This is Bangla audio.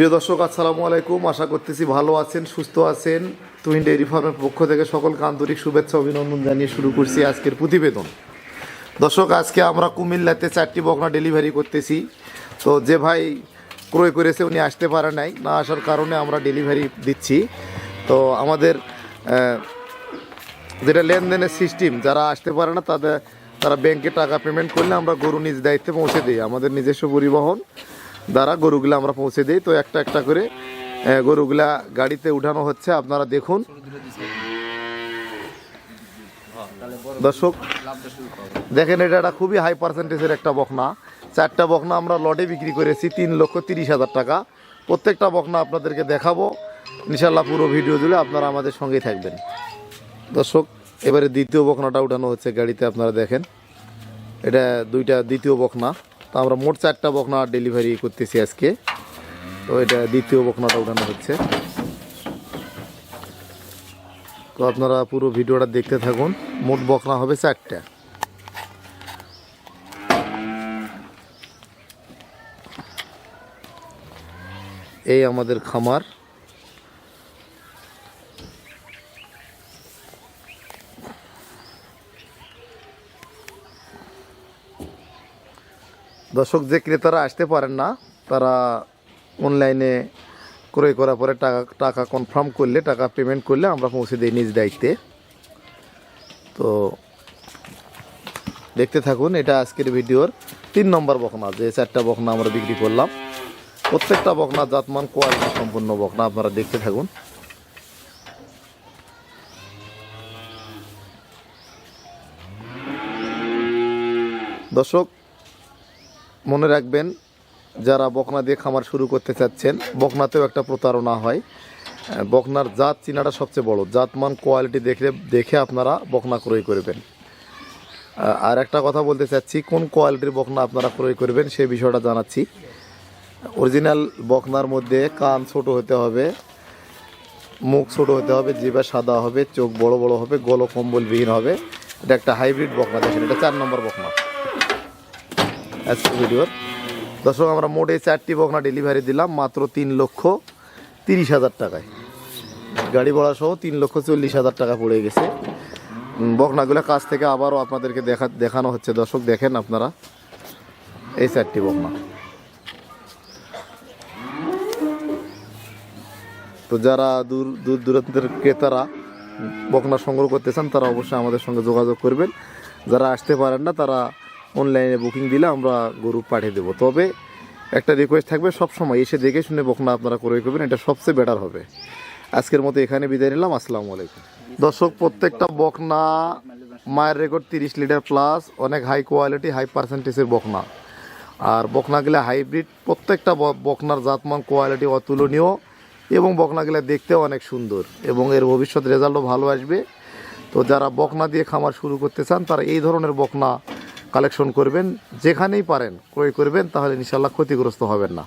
প্রিয় দর্শক, আসসালামু আলাইকুম। আশা করতেছি ভালো আছেন, সুস্থ আছেন। তুহিন ডেয়ারি ফার্মের পক্ষ থেকে সকলকে আন্তরিক শুভেচ্ছা, অভিনন্দন জানিয়ে শুরু করছি আজকের প্রতিবেদন। দর্শক, আজকে আমরা কুমিল্লাতে চারটি বকনা ডেলিভারি করতেছি। তো যে ভাই ক্রয় করেছে, উনি আসতে পারে নাই। না আসার কারণে আমরা ডেলিভারি দিচ্ছি। তো আমাদের যেটা লেনদেনের সিস্টেম, যারা আসতে পারে না, তাদের, তারা ব্যাংকে টাকা পেমেন্ট করলে আমরা গরু নিজ দায়িত্বে পৌঁছে দিই। আমাদের নিজস্ব পরিবহন। দ্বারা গরুগুলো আমরা পৌঁছে দিই। তো একটা একটা করে গরুগুলা গাড়িতে উঠানো হচ্ছে। আপনারা দেখুন। দর্শক, দেখেন এটা একটা খুবই হাই পার্সেন্টেজের একটা বকনা। চারটা বকনা আমরা লটে বিক্রি করেছি তিন লক্ষ তিরিশ হাজার টাকা। প্রত্যেকটা বকনা আপনাদেরকে দেখাবো। ইনশাল্লাহ পুরো ভিডিও জুড়ে আপনারা আমাদের সঙ্গেই থাকবেন। দর্শক, এবারে দ্বিতীয় বকনাটা উঠানো হচ্ছে গাড়িতে, আপনারা দেখেন। এটা দুইটা দ্বিতীয় বকনা। তো আমরা মোট চারটা বকনা ডেলিভারি করতেছি আজকে। তো এটা দ্বিতীয় বকনাটা উঠানো হচ্ছে। তো আপনারা পুরো ভিডিওটা দেখতে থাকুন। মোট বকনা হবে চারটা। এই আমাদের খামার। দর্শক যে ক্রেতারা আসতে পারেন না, তারা অনলাইনে ক্রয় করার পরে টাকা টাকা কনফার্ম করলে, টাকা পেমেন্ট করলে আমরা পৌঁছে দিই নিজ দায়িত্বে। তো দেখতে থাকুন, এটা আজকের ভিডিওর তিন নম্বর বকনা, যে চারটা বকনা আমরা বিক্রি করলাম। প্রত্যেকটা বকনা জাতমান কোয়ালিটি সম্পূর্ণ বকনা, আপনারা দেখতে থাকুন। দর্শক মনে রাখবেন, যারা বকনা দিয়ে খামার শুরু করতে চাচ্ছেন, বকনাতেও একটা প্রতারণা হয়। বকনার জাত চিনাটা সবচেয়ে বড়। জাতমান কোয়ালিটি দেখে দেখে আপনারা বকনা ক্রয় করবেন। আর একটা কথা বলতে চাচ্ছি, কোন কোয়ালিটির বকনা আপনারা ক্রয় করবেন সেই বিষয়টা জানাচ্ছি। অরিজিনাল বকনার মধ্যে কান ছোট হতে হবে, মুখ ছোট হতে হবে, জিভা সাদা হবে, চোখ বড় বড় হবে গলো কম্বলবিহীন হবে। এটা একটা হাইব্রিড বকনা, দেখেন, এটা চার নম্বর বকনা। আজকের ভিডিওর দর্শক, আমরা মোট এই চারটি বকনা ডেলিভারি দিলাম মাত্র তিন লক্ষ তিরিশ হাজার টাকায়। গাড়ি ভাড়া সহ তিন লক্ষ চল্লিশ হাজার টাকা পড়ে গেছে। বকনাগুলো কাছ থেকে আবারও আপনাদেরকে দেখা, দেখানো হচ্ছে। দর্শক, দেখেন আপনারা এই চারটি বকনা। তো যারা দূর দূর দূরান্তের ক্রেতারা বকনা সংগ্রহ করতে চান, তারা অবশ্যই আমাদের সঙ্গে যোগাযোগ করবেন। যারা আসতে পারেন না, তারা অনলাইনে বুকিং দিলে আমরা গরু পাঠিয়ে দেবো। তবে একটা রিকোয়েস্ট থাকবে সব সময় এসে দেখে শুনে বকনা আপনারা ক্রয় করবেন, এটা সবচেয়ে বেটার হবে। আজকের মতো এখানে বিদায় নিলাম, আসসালামু আলাইকুম। দর্শক, প্রত্যেকটা বকনা মায়ের রেকর্ড তিরিশ লিটার প্লাস অনেক হাই কোয়ালিটি হাই পার্সেন্টেজের বকনা আর বকনাগুলা হাইব্রিড প্রত্যেকটা বকনার জাতমান কোয়ালিটি অতুলনীয় এবং বকনাগুলা দেখতেও অনেক সুন্দর এবং এর ভবিষ্যৎ রেজাল্টও ভালো আসবে। তো যারা বকনা দিয়ে খামার শুরু করতে চান, তারা এই ধরনের বকনা কালেকশন করবেন যেখানেই পারেন ক্রয় করবেন তাহলে ইনশাল্লাহ ক্ষতিগ্রস্ত হবেন না।